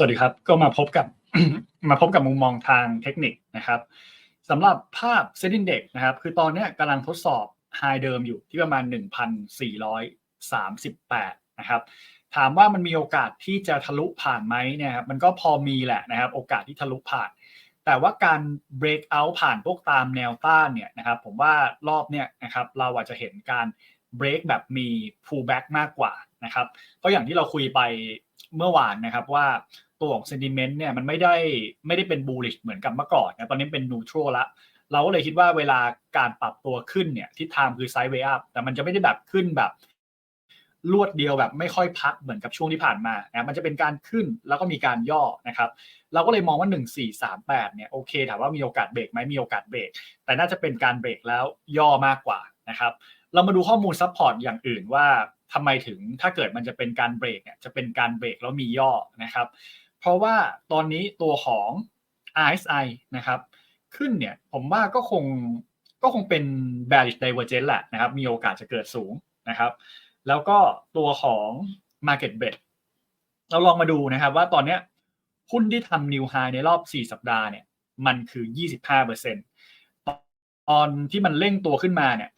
สวัสดีครับ ก็มาพบกับมาพบกับมุมมองทางเทคนิคนะครับสำหรับภาพเซ็นดินเด็กนะครับ คือตอนนี้กำลังทดสอบไฮเดิมอยู่ที่ประมาณ 1,438 นะครับ ถามว่ามันมีโอกาสที่จะทะลุผ่านไหมเนี่ยครับมันก็พอมีแหละนะครับ โอกาสที่ทะลุผ่าน แต่ว่าการ break out ผ่านพวกตามแนวต้านเนี่ยนะครับ ผมว่ารอบเนี่ยนะครับเราอาจจะเห็นการ break แบบมี pullback มากกว่านะครับ ก็อย่างที่เราคุยไปเมื่อวานนะครับว่า ตัวของ sentiment เนี่ยมันไม่ได้ไม่ได้เป็น bullish เหมือนกับเมื่อก่อนนะตอนนี้เป็น neutral ละเราก็เลยคิดว่าเวลาการปรับตัวขึ้นเนี่ยทิศทางคือ sideway up แต่มันจะไม่ได้แบบขึ้นแบบรวดเดียวแบบไม่ค่อยพักเหมือนกับช่วงที่ผ่านมานะมันจะเป็นการขึ้นแล้วก็มีการย่อนะครับ เราก็เลยมองว่า 1438เนี่ยโอเคถามว่ามีโอกาสเบรกไหมมีโอกาสเบรกแต่น่าจะเป็นการเบรกแล้วย่อมากกว่านะครับเรามาดูข้อมูลซัพพอร์ตอย่างอื่นว่าทำไมถึงถ้าเกิดมันจะเป็นการเบรกเนี่ยจะเป็นการเบรกแล้วมีย่อนะครับ เพราะว่าตอนนี้ตัวของ RSI นะครับ ขึ้นเนี่ยผมว่าก็คงก็คงเป็น bearish divergence แหละนะครับ มีโอกาสจะเกิดสูงนะครับ แล้วก็ตัวของ market bet เราลองมาดูนะครับว่าตอนนี้หุ้นที่ทำ new high ในรอบ 4 สัปดาห์เนี่ยมันคือ 25%ตอนที่มันเร่งตัวขึ้นมาเนี่ย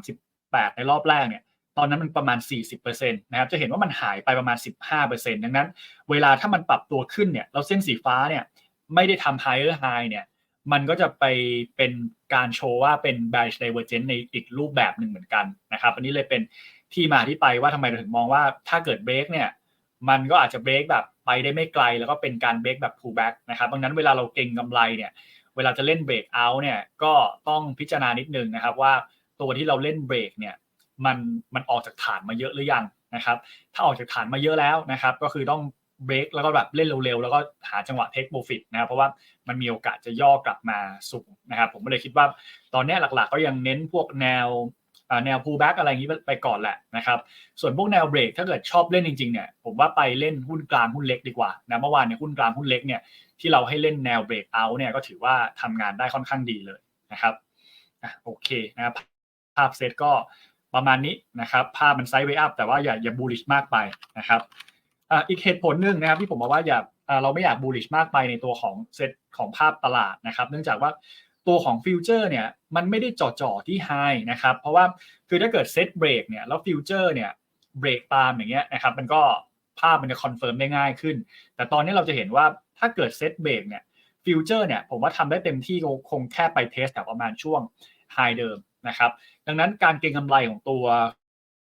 1,438 ในรอบแรกเนี่ย ตอนนั้นมันประมาณ 40%นะครับจะเห็นว่ามันหายไปประมาณ 15%ดังนั้น เวลาถ้ามันปรับตัวขึ้นเนี่ยแล้วเส้นสีฟ้าเนี่ยไม่ได้ทำ higher high เนี่ยมันก็จะไปเป็นการโชว์ว่าเป็น bearish divergence ในอีกรูปแบบหนึ่งเหมือนกันนะครับอันนี้เลยเป็นที่มาที่ไปว่าทำไมเราถึงมองว่าถ้าเกิดเบรกเนี่ยมันก็อาจจะเบรกแบบไปได้ไม่ไกล แล้วก็เป็นการเบรกแบบ pullback นะครับดังนั้นเวลาเราเก็งกำไรเนี่ยเวลาจะเล่นเบรกเอาเนี่ยก็ต้องพิจารณานิดนึงนะครับว่าตัวที่เราเล่นเบรกเนี่ย มันมันออกจากฐานมาเยอะหรือยังนะครับ ถ้าออกจากฐานมาเยอะแล้วนะครับ ก็คือต้องเบรกแล้วก็แบบเล่นเร็วๆ แล้วก็หาจังหวะเทคโปรฟิตนะครับ เพราะว่ามันมีโอกาสจะย่อกลับมาสูงนะครับ ผมก็เลยคิดว่าตอนนี้หลักๆ ก็ยังเน้นพวกแนวแนว pullback อะไรอย่างนี้ไปก่อนแหละนะครับ ส่วนพวกแนวเบรกถ้าเกิดชอบเล่นจริงๆเนี่ยผมว่าไปเล่นหุ้นกลางหุ้นเล็กดีกว่านะเมื่อวานเนี่ยหุ้นกลางหุ้นเล็กเนี่ยที่เราให้เล่นแนวเบรกเอาเนี่ยก็ถือว่าทำงานได้ค่อนข้างดีเลยนะครับอะโอเคนะครับภาพเซตก็ ประมาณนี้นะครับภาพมันไซด์เวอัพแต่ว่าอย่าอย่าบูลิชมากไปนะครับอีกเหตุผลหนึ่งนะครับที่ผมบอกว่าอย่าเราไม่อยากบูลิชมากไปในตัวของเซตของภาพตลาดนะครับ เนื่องจากว่าตัวของฟิวเจอร์เนี่ยมันไม่ได้จ่อๆที่ไฮนะครับ เพราะว่าคือถ้าเกิดเซตเบรกเนี่ยแล้วฟิวเจอร์เนี่ยเบรกตามอย่างเงี้ยนะครับมันก็ภาพมันจะคอนเฟิร์มได้ง่ายขึ้น แต่ตอนนี้เราจะเห็นว่าถ้าเกิดเซตเบรกเนี่ยฟิวเจอร์เนี่ยผมว่าทำได้เต็มที่คงแค่ไปเทสแต่ประมาณช่วงไฮเดิม นะครับ ดังนั้นการเก็งกำไรของตัว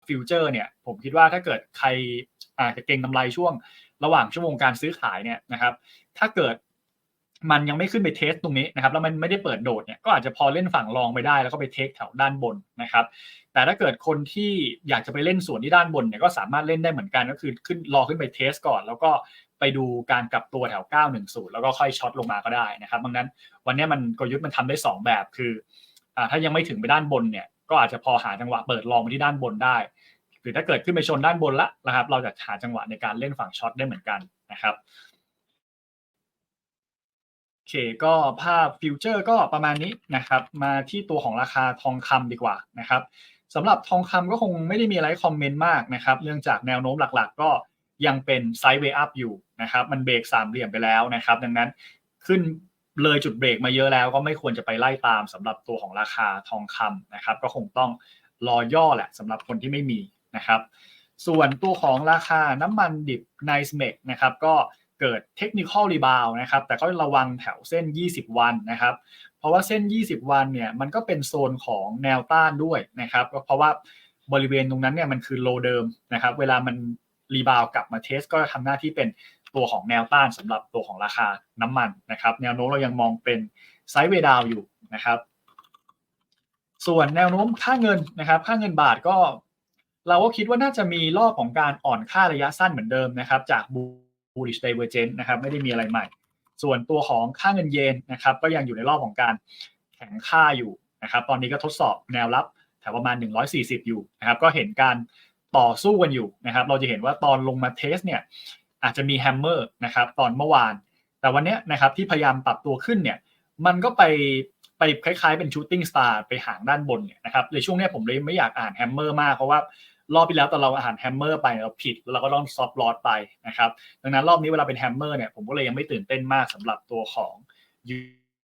ฟิวเจอร์เนี่ย ผมคิดว่าถ้าเกิดใครอาจจะเก็งกำไรช่วงระหว่างชั่วโมงการซื้อขายเนี่ยนะครับ ถ้าเกิดมันยังไม่ขึ้นไปเทสตรงนี้นะครับแล้วมันไม่ได้เปิดโดดเนี่ยก็อาจจะพอเล่นฝั่งรองไปได้ แล้วก็ไปเทคแถวด้านบนนะครับ แต่ถ้าเกิดคนที่อยากจะไปเล่นส่วนที่ด้านบนเนี่ยก็สามารถเล่นได้เหมือนกันก็คือขึ้นรอขึ้นไปเทสก่อน แล้วก็ไปดูการกลับตัวแถว 910 แล้วก็ค่อยช็อตลงมาก็ได้นะครับดังนั้นวันนี้มันกลยุทธ์มันทำได้ 2 แบบคือ ถ้ายังไม่ถึงไปด้านบนเนี่ยก็อาจจะพอหาจังหวะเปิดลองไปที่ด้านบนได้ หรือถ้าเกิดขึ้นไปชนด้านบนละนะครับ เราจะหาจังหวะในการเล่นฝั่งช็อตได้เหมือนกันนะครับโอเคก็ภาพฟิวเจอร์ก็ประมาณนี้นะครับ มาที่ตัวของราคาทองคำดีกว่านะครับสำหรับทองคำก็คงไม่ได้มีอะไรคอมเมนต์มากนะครับเนื่องจากแนวโน้มหลักๆ ก็ยังเป็นไซด์เวย์อัพอยู่นะครับ มันเบรกสามเหลี่ยมไปแล้วนะครับ ดังนั้นขึ้น เลยจุดเบรกมาเยอะแล้วก็ไม่ควรจะไปไล่ตามสำหรับตัวของราคาทองคำนะครับ ก็คงต้องรอย่อแหละสำหรับคนที่ไม่มีนะครับ ส่วนตัวของราคาน้ำมันดิบไนส์เมกนะครับก็เกิดเทคนิคอลรีบาวนะครับ แต่ก็ระวังแถวเส้น 20 วันนะครับ เพราะว่าเส้น 20 วันเนี่ยมันก็เป็นโซนของแนวต้านด้วยนะครับเพราะว่าบริเวณตรงนั้นเนี่ยมันคือโลเดิมนะครับ เวลามันรีบาวกลับมาเทสก็ทำหน้าที่เป็น ตัวของแนวต้านสำหรับตัวของราคาน้ำมันนะครับ แนวโน้มเรายังมองเป็นไซด์เวดาวอยู่นะครับ ส่วนแนวโน้มค่าเงินนะครับ ค่าเงินบาทก็ เราก็คิดว่าน่าจะมีรอบของการอ่อนค่าระยะสั้นเหมือนเดิมนะครับ จาก bullish divergence นะครับไม่ได้มีอะไรใหม่ ส่วนตัวของค่าเงินเยนนะครับ ก็ยังอยู่ในรอบของการแข็งค่าอยู่นะครับ ตอนนี้ก็ทดสอบแนวรับแถวประมาณ 140 อยู่นะครับ ก็เห็นการต่อสู้กันอยู่นะครับ เราจะเห็นว่าตอนลงมาเทสเนี่ย อาจจะมีแฮมเมอร์นะครับตอนเมื่อวาน แต่วันนี้นะครับที่พยายามปรับตัวขึ้นเนี่ยมันก็ไปไปคล้ายๆเป็นชูตติ้งสตาร์ไปหางด้านบนเนี่ยนะครับในช่วงนี้ผมเลยไม่อยากอ่านแฮมเมอร์มากเพราะว่ารอบที่แล้วตอนเราอาหารแฮมเมอร์ไปเราผิดแล้วเราก็ต้องซอฟต์ลอสไปนะครับดังนั้นรอบนี้เวลาเป็นแฮมเมอร์เนี่ยผมก็เลยยังไม่ตื่นเต้นมากสำหรับตัวของ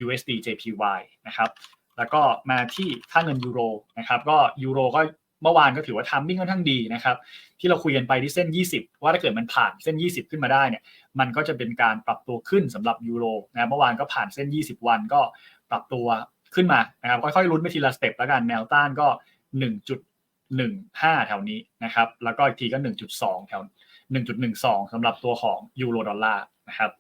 USD JPY นะครับแล้วก็มาที่ค่าเงินยูโรนะครับก็ยูโรก็ เมื่อวานก็ถือว่าทัมมิ่งค่อนข้างดีนะครับ ที่เราคุยกันไปที่เส้น 20 ว่าถ้าเกิดมันผ่านเส้น 20 ขึ้นมาได้เนี่ยมันก็จะเป็นการปรับตัวขึ้นสำหรับยูโรนะเมื่อวานก็ผ่านเส้น 20 วันก็ปรับตัวขึ้นมานะครับค่อยๆลุ้นไปทีละสเต็ปแล้วกันแนวต้านก็ 1.15 แถวนี้นะครับแล้วก็อีกทีก็ 1.2 แถว 1.12สำหรับตัวของยูโรดอลลาร์นะครับ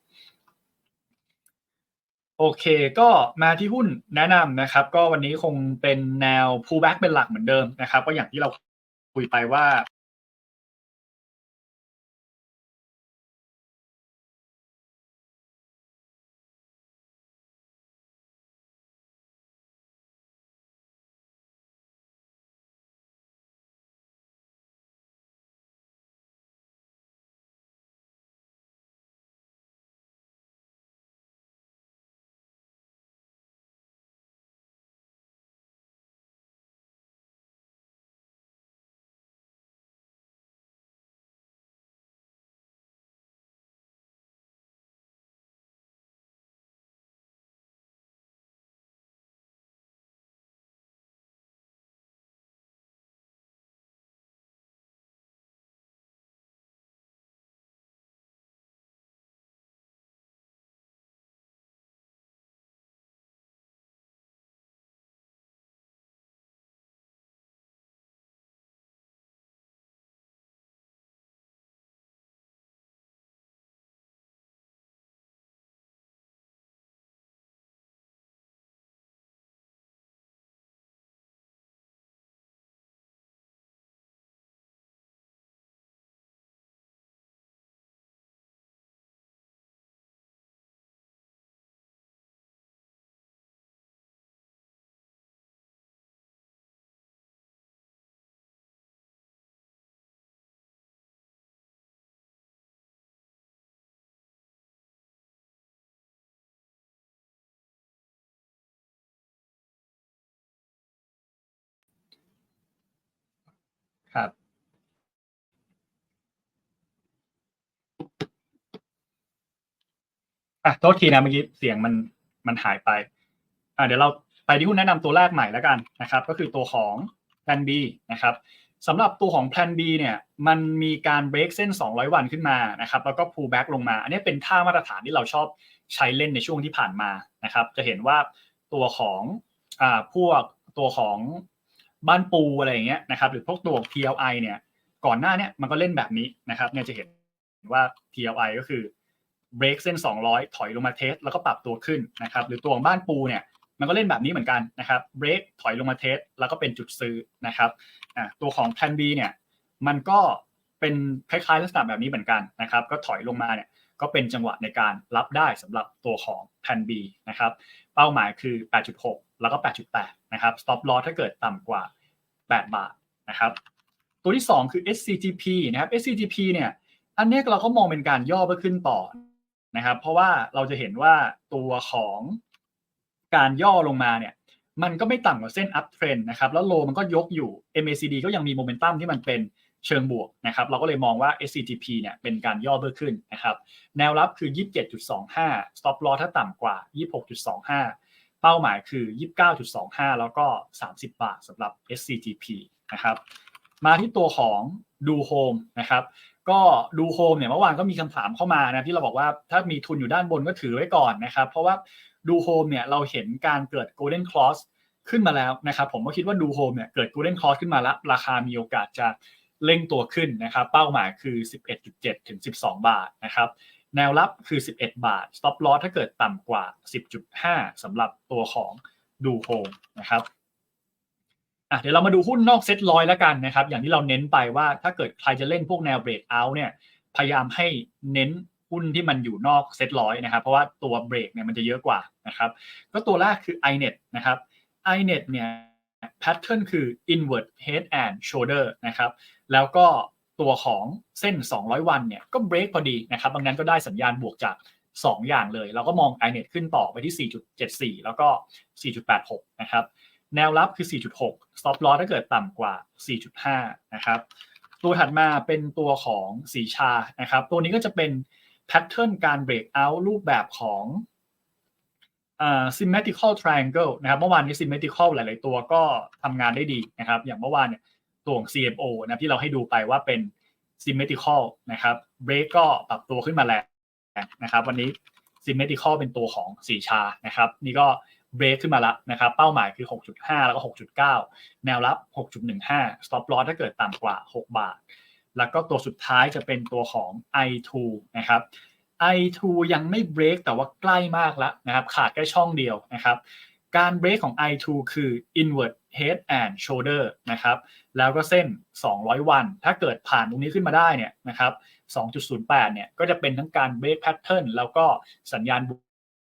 โอเค ก็มาที่หุ้นแนะนำนะครับ ก็วันนี้คงเป็นแนว pullback เป็นหลักเหมือนเดิมนะครับ ก็อย่างที่เราคุยไปว่า ครับ อะโทษทีนะเมื่อกี้เสียงมันมันหายไป อะเดี๋ยวเราไปที่หุ้นแนะนำตัวแรกใหม่แล้วกันนะครับ ก็คือตัวของ Plan B นะครับสำหรับตัวของ Plan B เนี่ยมันมีการ break เส้น 200 วันขึ้นมานะครับแล้วก็ pull back ลงมา อันนี้เป็นท่ามาตรฐานที่เราชอบใช้เล่นในช่วงที่ผ่านมานะครับ จะเห็นว่าตัวของอ่าพวกตัวของ บ้านปูอะไรอย่างเงี้ยนะครับหรือพวกตัว TLI เนี่ยก่อนหน้าเนี่ยมันก็เล่นแบบนี้นะครับเนี่ยจะเห็นว่า TLI ก็คือ break เส้น 200 ถอยลงมาเทสแล้วก็ปรับตัวขึ้นนะครับหรือตัวของบ้านปูเนี่ยมันก็เล่นแบบนี้เหมือนกันนะครับ break ถอยลงมาเทสแล้วก็เป็นจุดซื้อนะครับอ่าตัวของ plan B เนี่ยมันก็เป็นคล้ายๆลักษณะแบบนี้เหมือนกันนะครับก็ถอยลงมาเนี่ยก็เป็นจังหวะในการรับได้สำหรับตัวของ plan B นะครับเป้าหมายคือ 8.6 แล้วก็ 8.8 นะครับ stop loss ถ้าเกิดต่ำกว่า 8 บาทนะครับ ตัวที่ 2 คือ SCGP นะครับ SCGP เนี่ยอันนี้เราก็มองเป็นการย่อเพื่อขึ้นต่อนะครับ เพราะว่าเราจะเห็นว่าตัวของการย่อลงมาเนี่ยมันก็ไม่ต่ำกว่าเส้น up trend นะครับ แล้วโลมันก็ยกอยู่ MACD ก็ยังมีโมเมนตัมที่มันเป็นเชิงบวกนะครับ เราก็เลยมองว่า SCGP เนี่ยเป็นการย่อเพื่อขึ้นนะครับ แนวรับคือ 27.25 stop loss ถ้าต่ำกว่า 26.25 เป้าหมายคือ 29.25 แล้วก็ 30 บาทสำหรับ SCGP นะครับมาที่ตัวของดูโฮมนะครับก็ดูโฮมเนี่ยเมื่อวานก็มีคำถามเข้ามานะที่เราบอกว่าถ้ามีทุนอยู่ด้านบนก็ถือไว้ก่อนนะครับเพราะว่าดูโฮมเนี่ยเราเห็นการเกิด Golden Cross ขึ้นมาแล้วนะครับผมก็คิดว่าดูโฮมเนี่ยเกิด Golden Cross ขึ้นมาแล้ว ราคามีโอกาสจะเร่งตัวขึ้นนะครับเป้าหมายคือ 11.7 ถึง 12 บาทนะครับ แนวรับคือ 11 บาท stop loss ถ้าเกิดต่ำกว่า 10.5 สำหรับตัวของดูโฮมนะครับอะเดี๋ยวเรามาดูหุ้นนอกเซ็ตร้อยแล้วกันนะครับ อย่างที่เราเน้นไปว่าถ้าเกิดใครจะเล่นพวกแนวเบรกเอาท์เนี่ยพยายามให้เน้นหุ้นที่มันอยู่นอกเซ็ตร้อยนะครับ เพราะว่าตัวเบรกเนี่ยมันจะเยอะกว่านะครับ ก็ตัวแรกคือ iNet นะครับ iNet เนี่ยแพทเทิร์นคือ inward head and shoulder นะครับ แล้วก็ ตัวของเส้น 200 วันเนี่ยก็เบรกพอดีนะครับดังนั้นก็ได้สัญญาณบวกจาก 2 อย่างเลย เราก็มอง iNet ขึ้นต่อไปที่ 4.74 แล้วก็ 4.86 นะครับ แนวรับคือ 4.6 stop loss ถ้าเกิดต่ำกว่า 4.5 นะครับ ตัวถัดมาเป็นตัวของสีชานะครับ ตัวนี้ก็จะเป็นแพทเทิร์นการเบรกเอาท์รูปแบบของอ่า symmetrical triangle นะครับ เมื่อวานนี้ symmetrical หลาย ๆ ตัวก็ทำงานได้ดีนะครับ อย่างเมื่อวานเนี่ย ตัวของ CMO นะที่เราให้ดูไปว่าเป็น symmetrical นะครับ break ก็ปรับตัวขึ้นมาแล้วนะครับ วันนี้ symmetrical เป็นตัวของสีชานะครับ นี่ก็ break ขึ้นมาแล้วนะครับ เป้าหมายคือ 6.5 แล้วก็ 6.9 แนวรับ 6.15 stop loss ถ้าเกิดต่ำกว่า 6 บาท แล้วก็ตัวสุดท้ายจะเป็นตัวของ i2 นะครับ i2 ยังไม่ break แต่ว่าใกล้มากแล้วนะครับ ขาดแค่ช่องเดียวนะครับ การ break ของ i2 คือ inward head and shoulder นะครับแล้วก็เส้น 200 วัน ถ้าเกิดผ่านตรงนี้ขึ้นมาได้เนี่ยนะครับ 2.08 เนี่ยก็จะเป็นทั้งการ break pattern แล้วก็สัญญาณบ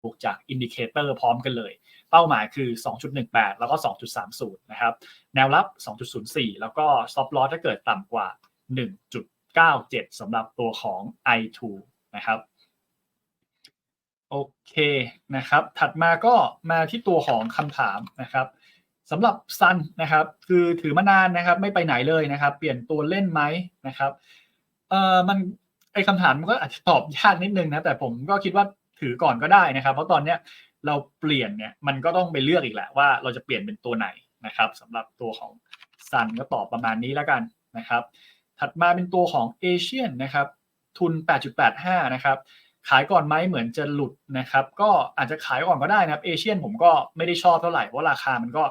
วกจาก indicator พร้อมกันเลย เป้าหมายคือ 2.18 แล้วก็ 2.30 นะครับ แนวรับ 2.04 แล้วก็ stop loss ถ้าเกิดต่ำกว่า 1.97 สำหรับตัวของ i2 นะครับโอเคนะครับ ถัดมาก็มาที่ตัวของคำถามนะครับ สำหรับซันนะครับ คือถือมานานนะครับ ไม่ไปไหนเลยนะครับ เปลี่ยนตัวเล่นไหมนะครับเอ่อมันไอคำถามมันก็อาจจะตอบยากนิดนึงนะแต่ผมก็คิดว่าถือก่อนก็ได้นะครับ เพราะตอนเนี้ยเราเปลี่ยนเนี่ยมันก็ต้องไปเลือกอีกแหละว่าเราจะเปลี่ยนเป็นตัวไหนนะครับสำหรับตัวของซันก็ตอบประมาณนี้แล้วกันนะครับ ถัดมาเป็นตัวของเอเชียนนะครับ ทุน 8.85 นะครับ ขายก่อนไหมเหมือนจะหลุดนะครับ ก็อาจจะขายก่อนก็ได้นะครับเอเชียนผมก็ไม่ได้ชอบเท่าไหร่เพราะราคามันก็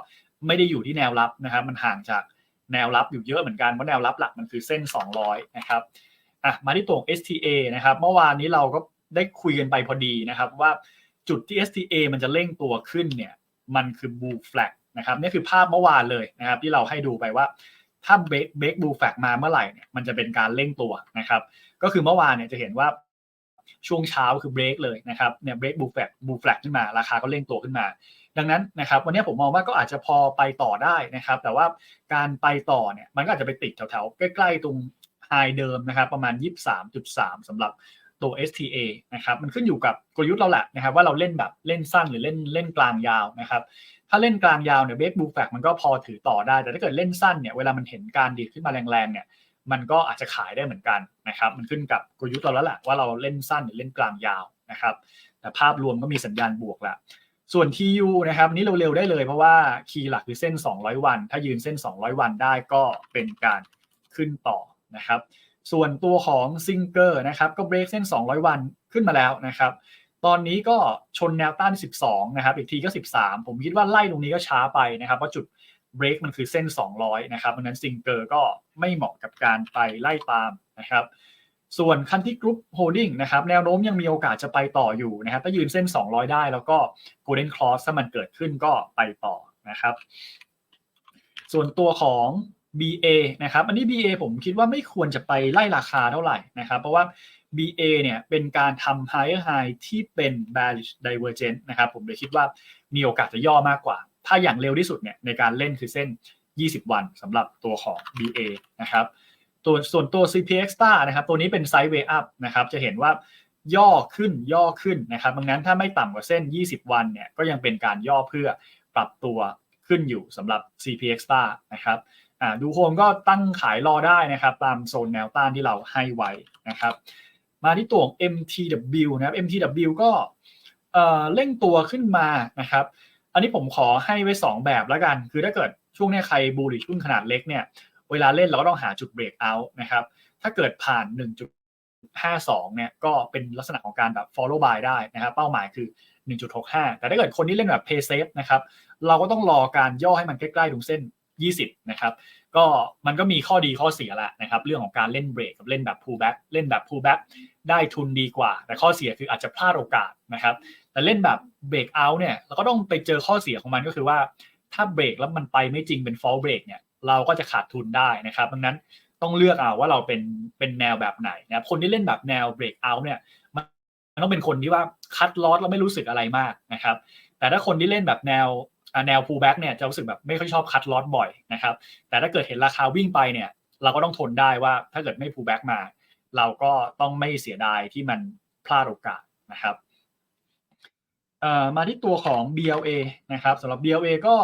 ไม่ได้อยู่ที่แนวรับนะครับ มันห่างจากแนวรับอยู่เยอะเหมือนกันเพราะแนวรับหลักมันคือเส้น 200 นะครับอะมาที่ตัว STA นะครับ เมื่อวานนี้เราก็ได้คุยกันไปพอดีนะครับ ว่าจุดที่ STA มันจะเร่งตัวขึ้นเนี่ยมันคือ blue flag นะครับนี่คือภาพเมื่อวานเลยนะครับ ที่เราให้ดูไปว่า ถ้าเบรกเบรกบูแฟกมาเมื่อไหร่เนี่ยมันจะเป็นการเร่งตัวนะครับ ก็คือเมื่อวานเนี่ยจะเห็นว่าช่วงเช้าคือเบรกเลยนะครับเนี่ยเบรกบูแฟกบูแฟกขึ้นมา ราคาก็เร่งตัวขึ้นมาดังนั้นนะครับวันนี้ผมมองว่าก็อาจจะพอไปต่อได้นะครับ แต่ว่าการไปต่อเนี่ยมันก็อาจจะไปติดแถวๆใกล้ๆตรงไฮเดิมนะครับประมาณ 23.3สำหรับตัว STA นะครับมันขึ้นอยู่กับกลยุทธ์เราแหละนะครับว่าเราเล่นแบบเล่นสั้นหรือเล่นเล่นกลางยาวนะครับถ้าเล่นกลางยาวเนี่ยเบรกบูแฟกมันก็พอถือต่อได้ แต่ถ้าเกิดเล่นสั้นเนี่ยเวลามันเห็นการดีดขึ้นมาแรงๆเนี่ยมันก็อาจจะขายได้เหมือนกันนะครับมันขึ้นกับกลยุทธ์เราแล้วแหละว่าเราเล่นสั้นหรือเล่นกลางยาวนะครับแต่ภาพรวมก็มีสัญญาณบวกแล้ว ส่วน TU นะครับนี่เร็วๆได้เลยเพราะว่าคีย์หลักคือเส้น 200 วัน ถ้ายืนเส้น 200 วันได้ก็เป็นการขึ้นต่อนะครับ ส่วนตัวของซิงเกอร์นะครับก็เบรกเส้น 200 วันขึ้นมาแล้วนะครับ ตอนนี้ก็ชนแนวต้าน 12 นะครับ อีกทีก็ 13 ผมคิดว่าไล่ตรงนี้ก็ช้าไปนะครับเพราะจุดเบรกมันคือเส้น 200 นะครับเพราะนั้นซิงเกอร์ก็ไม่เหมาะกับการไปไล่ตามนะครับ ส่วนคันที่กรุ๊ปโฮลดิ้งนะครับแนวโน้มยังมีโอกาสจะไปต่ออยู่นะครับถ้ายืนเส้น 200 ได้แล้วก็ Golden Cross ถ้ามันเกิดขึ้นก็ไปต่อนะครับ ส่วนตัวของ BA นะครับอันนี้ BA ผมคิดว่าไม่ควรจะไปไล่ราคาเท่าไหร่นะครับ เพราะว่า BA เนี่ยเป็นการทำ higher high ที่เป็น bearish divergent นะครับ ผมเลยคิดว่ามีโอกาสจะย่อมากกว่า ถ้าอย่างเร็วที่สุดเนี่ยในการเล่นคือเส้น 20 วันสำหรับตัวของ BA นะครับ ตัวส่วนตัว CPX Star นะครับ ตัวนี้เป็นไซด์เวย์อัพนะครับ จะเห็นว่าย่อขึ้นย่อขึ้นนะครับดังนั้นถ้าไม่ต่ำกว่าเส้น 20 วันเนี่ย ก็ยังเป็นการย่อเพื่อปรับตัวขึ้นอยู่สำหรับ CPX Star นะครับดูโฮมก็ตั้งขายรอได้นะครับ ตามโซนแนวต้านที่เราให้ไว้นะครับ มาที่ตัว MTW นะครับ MTW ก็เร่งตัวขึ้นมานะครับ อันนี้ผมขอให้ไว้ 2 แบบแล้วกัน คือถ้าเกิดช่วงนี้ใครบูริชหุ้นขนาดเล็กเนี่ย เวลาเล่นเราก็ต้องหาจุดเบรกเอาท์นะครับ ถ้าเกิดผ่าน 1.52 เนี่ยก็เป็นลักษณะของการแบบ follow buy ได้นะครับ เป้าหมายคือ 1.65 แต่ถ้าเกิดคนที่เล่นแบบ pay safe นะครับเราก็ต้องรอการย่อให้มันใกล้ๆตรงเส้น 20 นะครับ ก็มันก็มีข้อดีข้อเสียแหละนะครับ เรื่องของการเล่นเบรกกับเล่นแบบ pullback เล่นแบบ pullback ได้ทุนดีกว่า แต่ข้อเสียคืออาจจะพลาดโอกาสนะครับ แต่เล่นแบบเบรกเอาท์เนี่ยเราก็ต้องไปเจอข้อเสียของมันก็คือว่าถ้าเบรกแล้วมันไปไม่จริงเป็น fall break เนี่ย เราก็จะขาดทุนได้นะครับ ดังนั้นต้องเลือกเอาว่าเราเป็นเป็นแนวแบบไหนนะครับคนที่เล่นแบบแนว break out เนี่ยมันต้องเป็นคนที่ว่าคัดลอสแล้วไม่รู้สึกอะไรมากนะครับ แต่ถ้าคนที่เล่นแบบแนวแนว pullback เนี่ยจะรู้สึกแบบไม่ค่อยชอบคัดลอสบ่อยนะครับ แต่ถ้าเกิดเห็นราคาวิ่งไปเนี่ย เราก็ต้องทนได้ว่าถ้าเกิดไม่ pullback มา เราก็ต้องไม่เสียดายที่มันพลาดโอกาสนะครับมาที่ตัวของ BLA นะครับสำหรับ BLA ก็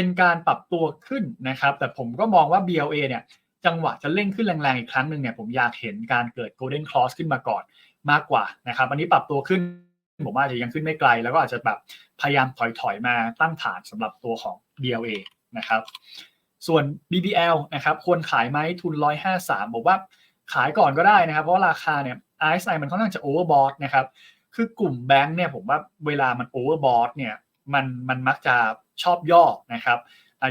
เป็นการปรับตัวขึ้นนะครับ แต่ผมก็มองว่า BLA เนี่ยจังหวะจะเร่งขึ้นแรงๆอีกครั้งหนึ่งเนี่ยผมอยากเห็นการเกิด golden cross ขึ้นมาก่อนมากกว่านะครับอันนี้ปรับตัวขึ้นผมว่าอาจจะยังขึ้นไม่ไกล แล้วก็อาจจะแบบพยายามถอยๆมาตั้งฐานสำหรับตัวของ DLA นะครับ ส่วน BBL นะครับควรขายไหมทุน 153บอกว่าขายก่อนก็ได้นะครับ เพราะราคาเนี่ย RSI มันค่อนข้างจะ overbought นะครับ คือกลุ่มแบงค์เนี่ยผมว่าเวลามัน overbought เนี่ยมันมันมักจะ ชอบย่อนะครับ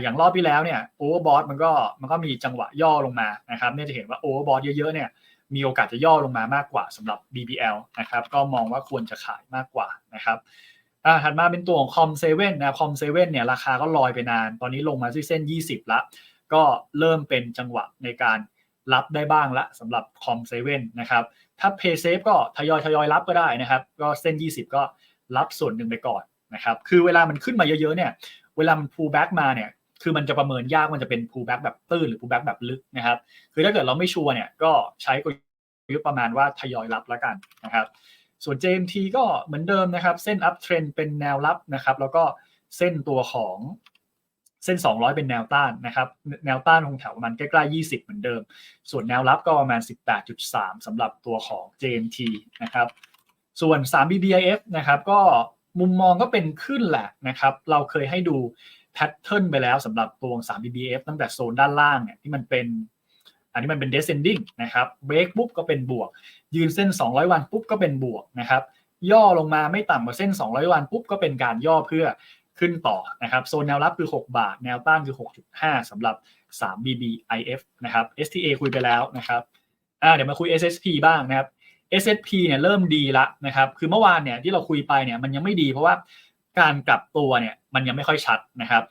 อย่างรอบที่แล้วเนี่ย overbought มันก็มันก็มีจังหวะย่อลงมานะครับเนี่ยจะเห็นว่า overbought เยอะๆเนี่ยมีโอกาสจะย่อลงมามากกว่าสำหรับ BBL นะครับก็มองว่าควรจะขายมากกว่านะครับถัดมาเป็นตัวของ Com 7นนะ Com 7เว่นเนี่ยราคาก็ลอยไปนาน ตอนนี้ลงมาที่เส้น 20 ละ ก็เริ่มเป็นจังหวะในการรับได้บ้างละสำหรับ Com 7นะครับถ้า Pay Safe ก็ทยอยทยอยรับก็ได้นะครับ ก็เส้น 20 ก็รับส่วนหนึ่งไปก่อน นะครับ คือเวลามันขึ้นมาเยอะๆเนี่ย เวลามัน pull back มาเนี่ย คือมันจะประเมินยาก มันจะเป็น pull back แบบตื้นหรือ pull back แบบลึกนะครับ คือถ้าเกิดเราไม่ชัวร์เนี่ย ก็ใช้กลยุทธ์ประมาณว่าทยอยรับแล้วกันนะครับ ส่วน JMT ก็เหมือนเดิมนะครับ เส้น up trend เป็นแนวรับนะครับ แล้วก็เส้นตัวของเส้น 200 เป็นแนวต้านนะครับ แนวต้านคงแถวประมาณใกล้ๆ 20 เหมือนเดิม ส่วนแนวรับก็ประมาณ 18.3สำหรับตัวของ JMT นะครับ ส่วน 3 BBIF นะครับ ก็ มุมมองก็เป็นขึ้นแหละนะครับ เราเคยให้ดูแพทเทิร์นไปแล้วสำหรับตัว3 BBF ตั้งแต่โซนด้านล่างเนี่ยที่มันเป็น อันนี้มันเป็น descending นะครับเบรกปุ๊บก็เป็นบวก ยืนเส้น 200 วันปุ๊บก็เป็นบวกนะครับ ย่อลงมาไม่ต่ำกว่าเส้น 200 วันปุ๊บก็เป็นการย่อเพื่อขึ้นต่อนะครับ โซนแนวรับคือ 6 บาท แนวต้านคือ 6.5สำหรับ 3 BBIF นะครับ STA คุยไปแล้วนะครับอ่าเดี๋ยวมาคุย SSP บ้างนะครับ SSP เนี่ยเริ่มดีละนะครับ คือเมื่อวานเนี่ยที่เราคุยไปเนี่ยมันยังไม่ดีเพราะว่าการกลับตัวเนี่ยมันยังไม่ค่อยชัดนะครับ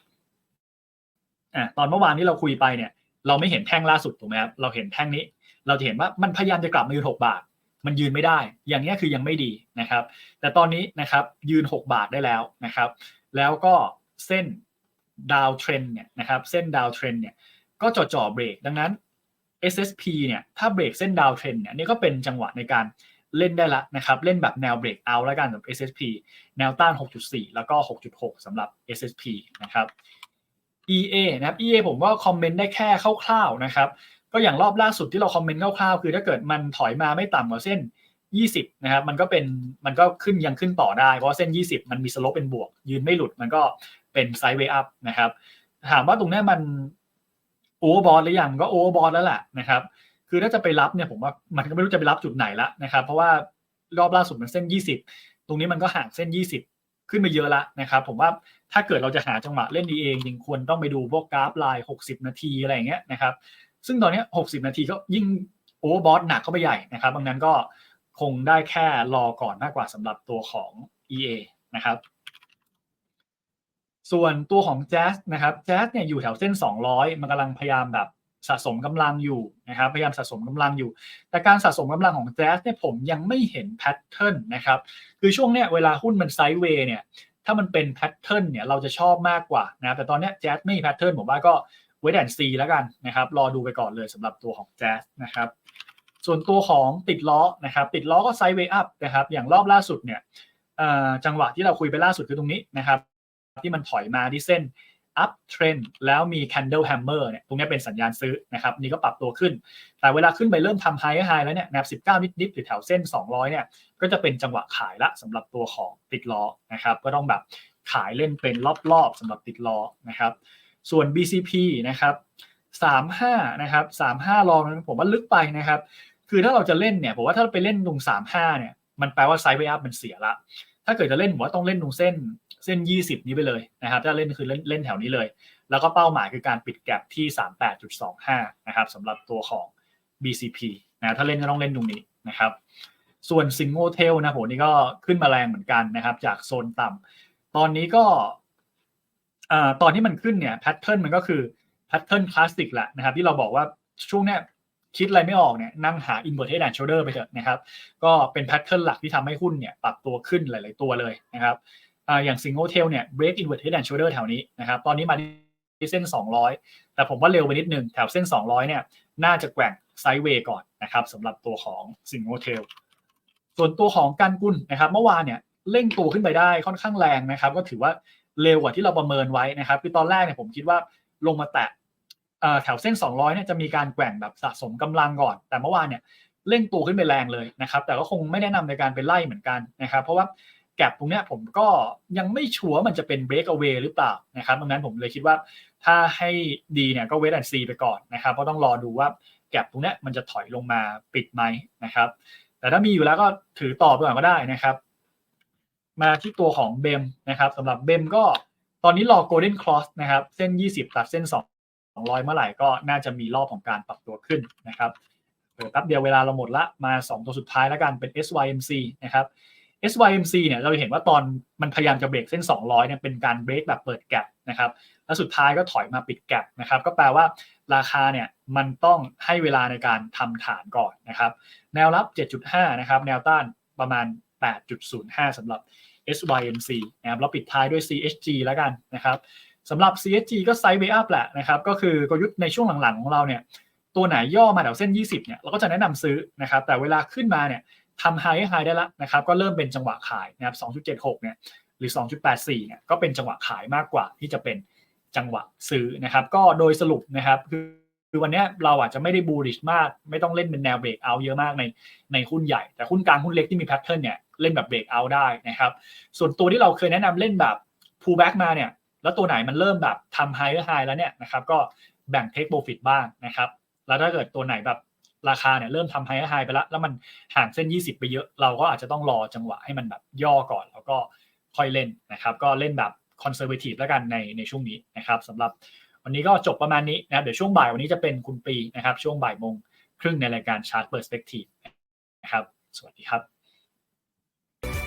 อ่าตอนเมื่อวานที่เราคุยไปเนี่ย เราไม่เห็นแท่งล่าสุดถูกไหมครับเราเห็นแท่งนี้ เราจะเห็นว่ามันพยายามจะกลับมายืน6บาท มันยืนไม่ได้ อย่างนี้คือยังไม่ดีนะครับ แต่ตอนนี้นะครับยืน 6 บาทได้แล้วนะครับ แล้วก็เส้นดาวเทรนเนี่ยนะครับเส้นดาวเทรนเนี่ยก็จ่อจ่อเบรกดังนั้น SSP เนี่ยถ้าเบรกเส้นดาวเทรนเนี่ยนี่ก็เป็นจังหวะในการเล่นได้ละนะครับเล่นแบบแนวเบรกเอาแล้วกันสำหรับ SSP แนวต้าน 6.4 แล้วก็ 6.6สำหรับ SSP นะครับ EA นะครับ EA ผมว่าคอมเมนต์ได้แค่คร่าวๆนะครับก็อย่างรอบล่าสุดที่เราคอมเมนต์คร่าวๆคือถ้าเกิดมันถอยมาไม่ต่ำกว่าเส้น 20 นะครับ มันก็เป็นมันก็ขึ้นยังขึ้นต่อได้ เพราะเส้น 20 มันมีสโลปเป็นบวก ยืนไม่หลุดมันก็เป็นไซด์เวย์อัพนะครับ ถามว่าตรงนี้มัน โอเวอร์บอลหรือยังก็โอเวอร์บอลแล้วแหละนะครับ คือถ้าจะไปรับเนี่ยผมว่ามันก็ไม่รู้จะไปรับจุดไหนละนะครับ เพราะว่ารอบล่าสุดมันเส้น 20 ตรงนี้มันก็ห่างเส้น 20 ขึ้นมาเยอะละนะครับ ผมว่าถ้าเกิดเราจะหาจังหวะเล่นดีเองจริงควรต้องไปดูพวกกราฟไลน์ 60 นาทีอะไรอย่างเงี้ยนะครับ ซึ่งตอนนี้ 60 นาทีก็ยิ่งโอเวอร์บอลหนักเข้าไปใหญ่นะครับดังนั้นก็คงได้แค่รอก่อนมากกว่าสำหรับตัวของ EA นะครับ ส่วนตัวของ Jazz นะครับ Jazz เนี่ยอยู่แถวเส้น 200 มันกำลังพยายามแบบสะสมกำลังอยู่นะครับพยายามสะสมกำลังอยู่ แต่การสะสมกำลังของ Jazz เนี่ยผมยังไม่เห็นแพทเทิร์นนะครับคือช่วงเนี้ยเวลาหุ้นมันไซด์เวย์เนี่ยถ้ามันเป็นแพทเทิร์นเนี่ยเราจะชอบมากกว่านะแต่ตอนนี้ Jazz ไม่มีแพทเทิร์นผมว่าก็เวทแอนซีแล้วกันนะครับรอดูไปก่อนเลยสำหรับตัวของ Jazz นะครับส่วนตัวของติดล้อนะครับติดล้อก็ไซด์เวย์อัพนะครับอย่างรอบล่าสุดเนี่ยจังหวะที่เราคุยไปล่าสุดคือตรงนี้นะครับ ที่มันถอยมาที่เส้น up trend แล้วมี candle hammer เนี่ยตรงนี้เป็นสัญญาณซื้อนะครับนี่ก็ปรับตัวขึ้น แต่เวลาขึ้นไปเริ่มทำ high high แล้วเนี่ยแนบ19 นิดๆหรือแถวเส้น 200 เนี่ยก็จะเป็นจังหวะขายละสำหรับตัวของติดล้อนะครับก็ต้องแบบขายเล่นเป็นรอบๆสำหรับติดล้อนะครับส่วน BCP นะครับ35นะครับ35รองผมว่าลึกไปนะครับ คือถ้าเราจะเล่นเนี่ยผมว่าถ้าไปเล่นตรง35เนี่ยมันแปลว่าไซด์เวย์อัพมันเสียละ ถ้าเกิดจะเล่นผมว่าต้องเล่นตรงเส้นเส้น 20 นี้ไปเลยนะครับ ถ้าเล่นคือเล่นเล่นแถวนี้เลย แล้วก็เป้าหมายคือการปิดแก็บที่ 38.25 นะครับสำหรับตัวของ BCP นะถ้าเล่นก็ต้องเล่นตรงนี้นะครับ ส่วนซิงโ e เทลนะผมนี่ก็ขึ้นมาแรงเหมือนกันนะครับ จากโซนต่ำตอนนี้ก็ตอนที่มันขึ้นเนี่ยแพทเทิร์นมันก็คือแพทเทิร์นคลาสสิกแหละนะครับ ที่เราบอกว่าช่วงเนี้ย คิดอะไรไม่ออกเนี่ยนั่งหา inverted and shoulder ไปเถอะนะครับก็เป็นแพทเทิร์นหลักที่ทำให้หุ้นเนี่ยปรับตัวขึ้นหลาย ๆ ตัวเลยนะครับอย่างซิงโ e เทลเนี่ย break inverted and shoulder แถวนี้นะครับตอนนี้มาที่เส้น 200 แต่ผมว่าเร็วไปนิดนึงแถวเส้น 200 เนี่ยน่าจะแกว่งไซด์เวย์ก่อนนะครับสำหรับตัวของซิงโ e เทลส่วนตัวของการกุลนะครับเมื่อวานเนี่ยเร่งตัวขึ้นไปได้ค่อนข้างแรงนะครับ ก็ถือว่าเร็วกว่าที่เราประเมินไว้นะครับคือตอนแรกเนี่ยผมคิดว่าลงมาแตะ แถวเส้น 200เนี่ยจะมีการแกว่งแบบสะสมกำลังก่อน แต่เมื่อวานเนี่ยเร่งตัวขึ้นไปแรงเลยนะครับ แต่ก็คงไม่แนะนำในการไปไล่เหมือนกันนะครับ เพราะว่าแกลบตรงเนี้ยผมก็ยังไม่ชัวร์มันจะเป็น break away หรือเปล่านะครับดังนั้นผมเลยคิดว่าถ้าให้ดีเนี่ยก็ wait and see ไปก่อนนะครับ เพราะต้องรอดูว่าแกลบตรงเนี้ยมันจะถอยลงมาปิดไหมนะครับ แต่ถ้ามีอยู่แล้วก็ถือต่อไปก่อนก็ได้นะครับ มาที่ตัวของเบมนะครับสำหรับเบมก็ตอนนี้รอ golden cross นะครับ เส้น 20 ตัดเส้น 200 เมื่อไหร่ก็น่าจะมีรอบของการปรับตัวขึ้นนะครับเดี๋ยวแป๊บเดียวเวลาเราหมดละมา 2 ตัวสุดท้ายแล้วกันเป็น SYMC นะครับ SYMC เนี่ยเราเห็นว่าตอนมันพยายามจะเบรกเส้น 200เนี่ยเป็นการเบรกแบบเปิดแกลบนะครับแล้วสุดท้ายก็ถอยมาปิดแกลบนะครับก็แปลว่าราคาเนี่ยมันต้องให้เวลาในการทำฐานก่อนนะครับแนวรับ 7.5 นะครับแนวต้านประมาณ 8.05สำหรับ SYMC นะครับเราปิดท้ายด้วย CHG แล้วกันนะครับ สำหรับ CHG ก็ไซด์เวอัพแหละนะครับก็คือกลยุทธ์ในช่วงหลังๆของเราเนี่ยตัวไหนย่อมาแถวเส้น 20เนี่ยเราก็จะแนะนำซื้อนะครับแต่เวลาขึ้นมาเนี่ยทำไฮไฮได้ละนะครับก็เริ่มเป็นจังหวะขายนะครับ2.76เนี่ยหรือ 2.84เนี่ยก็เป็นจังหวะขายมากกว่าที่จะเป็นจังหวะซื้อนะครับก็โดยสรุปนะครับคือวันนี้เราอาจจะไม่ได้บูริชมาก ไม่ต้องเล่นเป็นแนวเบรกเอาเยอะมากในในหุ้นใหญ่ แต่หุ้นกลางหุ้นเล็กที่มีแพทเทิร์นเนี่ยเล่นแบบเบรกเอาได้นะครับส่วนตัวที่เราเคยแนะนำเล่นแบบ pull back มาเนี่ย แล้วตัวไหนมันเริ่มแบบทำ higher high แล้วเนี่ยนะครับก็แบ่ง take profit บ้างนะครับแล้วถ้าเกิดตัวไหนแบบราคาเนี่ยเริ่มทำ higher high ไปแล้วแล้วมันห่างเส้น 20 ไปเยอะ เราก็อาจจะต้องรอจังหวะให้มันแบบย่อก่อน แล้วก็ค่อยเล่นนะครับ ก็เล่นแบบ conservative แล้วกันในในช่วงนี้นะครับสำหรับวันนี้ก็จบประมาณนี้นะครับเดี๋ยวช่วงบ่ายวันนี้จะเป็นคุณปีนะครับ ช่วงบ่ายโมงครึ่งในรายการ Chart Perspective นะครับ สวัสดีครับ